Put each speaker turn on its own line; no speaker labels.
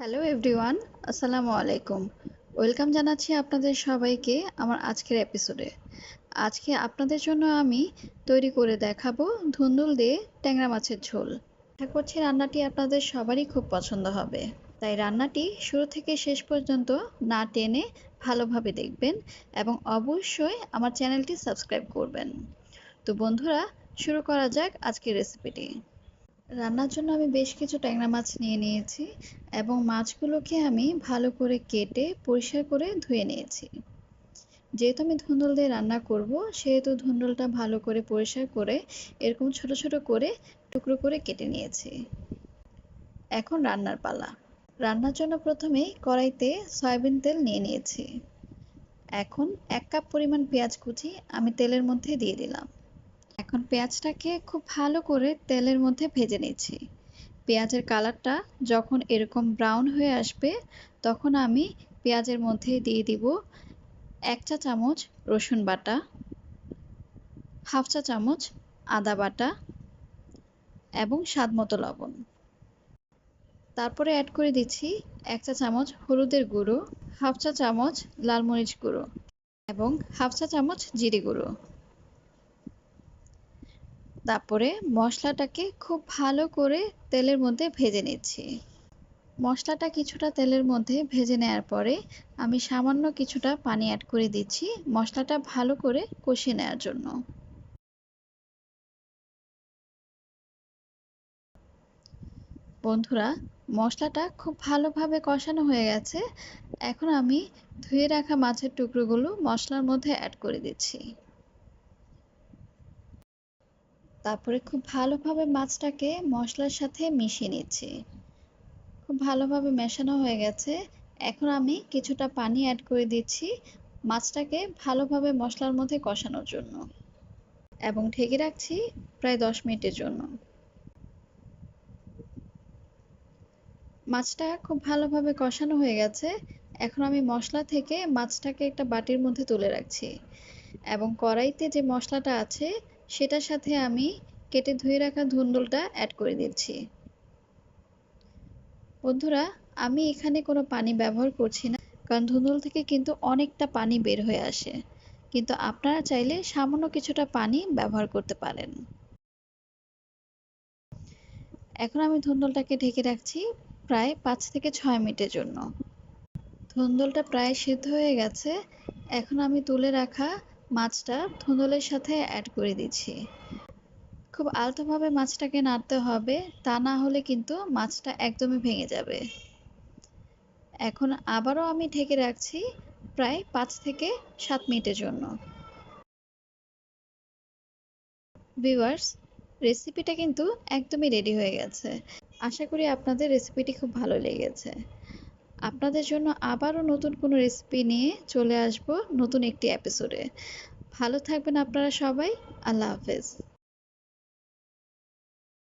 Hello everyone আসসালামু আলাইকুম welcome জানাচ্ছি আপনাদের সবাইকে আমার আজকের এপিসোডে আজকে আপনাদের জন্য আমি তৈরি করে দেখাবো ধুন্দুল দিয়ে ট্যাংরা মাছের ঝোল। আশা করছি রান্নাটি আপনাদের সবারই খুব পছন্দ হবে। তাই রান্নাটি শুরু থেকে শেষ পর্যন্ত না টেনে ভালোভাবে দেখবেন এবং অবশ্যই আমার চ্যানেলটি সাবস্ক্রাইব করবেন। তো বন্ধুরা, শুরু করা যাক আজকের রেসিপিটি রান্নার জন্য আমি বেশ কিছু ট্যাংরা মাছ নিয়ে নিয়েছি এবং মাছগুলোকে আমি ভালো করে কেটে পরিষ্কার করে ধুয়ে নিয়েছি। যেহেতু আমি ধুন্দুল দিয়ে রান্না করব, সেহেতু ধুন্দুলটা ভালো করে পরিষ্কার করে এরকম ছোট ছোট করে টুকরো করে কেটে নিয়েছি। এখন রান্নার পালা। রান্নার জন্য প্রথমেই কড়াইতে সয়াবিন তেল নিয়ে নিয়েছি। এখন এক কাপ পরিমাণ পেঁয়াজ কুচি আমি তেলের মধ্যে দিয়ে দিলাম। এখন পেঁয়াজটাকে খুব ভালো করে তেলের মধ্যে ভেজে নিচ্ছি পেঁয়াজের কালারটা যখন এরকম ব্রাউন হয়ে আসবে, তখন আমি পেঁয়াজের মধ্যে দিয়ে দিব এক চা চামচ রসুন বাটা, হাফ চা চামচ আদা বাটা এবং স্বাদ মতো লবণ। তারপরে অ্যাড করে দিচ্ছি এক চা চামচ হলুদের গুঁড়ো, হাফ চা চামচ লাল মরিচ গুঁড়ো এবং হাফ চা চামচ জিরে গুঁড়ো। তারপরে মশলাটাকে খুব ভালো করে তেলের মধ্যে ভেজে নিচ্ছি। মশলাটা কিছুটা তেলের মধ্যে ভেজে নেওয়ার পরে আমি সামান্য কিছুটা পানি অ্যাড করে দিচ্ছি মশলাটা ভালো করে কষিয়ে নেওয়ার জন্য। বন্ধুরা, মশলাটা খুব ভালোভাবে কষানো হয়ে গেছে। এখন আমি ধুয়ে রাখা মাছের টুকরোগুলো মশলার মধ্যে অ্যাড করে দিচ্ছি। তারপরে খুব ভালোভাবে মাছটাকে মশলার সাথে মিশিয়ে নিচ্ছি। খুব ভালোভাবে মেশানো হয়ে গেছে। এখন আমি কিছুটা পানি অ্যাড করে দিচ্ছি মাছটাকে ভালোভাবে মশলার মধ্যে কষানোর জন্য। এবং ঢেকে রাখছি প্রায় দশ মিনিটের জন্য। মাছটা খুব ভালোভাবে কষানো হয়ে গেছে। এখন আমি মশলা থেকে মাছটাকে একটা বাটির মধ্যে তুলে রাখছি। এবং কড়াইতে যে মশলাটা আছে সেটার সাথে আমি কেটে ধুয়ে রাখা ধুন্দুলটা অ্যাড করে দিচ্ছি। বন্ধুরা, আমি এখানে কোনো পানি ব্যবহার করছি না, কারণ ধুন্দুল থেকে কিন্তু অনেকটা পানি বের হয়ে আসে। কিন্তু আপনারা চাইলে সামান্য কিছুটা পানি ব্যবহার করতে পারেন। এখন আমি ধুন্দুলটাকে ঢেকে রাখছি প্রায় পাঁচ থেকে ছয় মিনিটের জন্য। ধুন্দুলটা প্রায় সিদ্ধ হয়ে গেছে। এখন আমি তুলে রাখা মাছটা ধুন্দুলের সাথে অ্যাড করে দিচ্ছি। খুব আলতোভাবে মাছটাকে নাড়তে হবে, তা না হলে কিন্তু মাছটা একদমই ভেঙে যাবে। এখন আবারও আমি ঢেকে রাখছি প্রায় পাঁচ থেকে সাত মিনিটের জন্য। ভিউয়ার্স রেসিপিটা কিন্তু একদমই রেডি হয়ে গেছে। আশা করি আপনাদের রেসিপিটি খুব ভালো লেগেছে। আপনাদের জন্য আবারও নতুন কোনো রেসিপি নিয়ে চলে আসব নতুন একটি এপিসোডে ভালো থাকবেন আপনারা সবাই। আল্লাহ হাফেজ।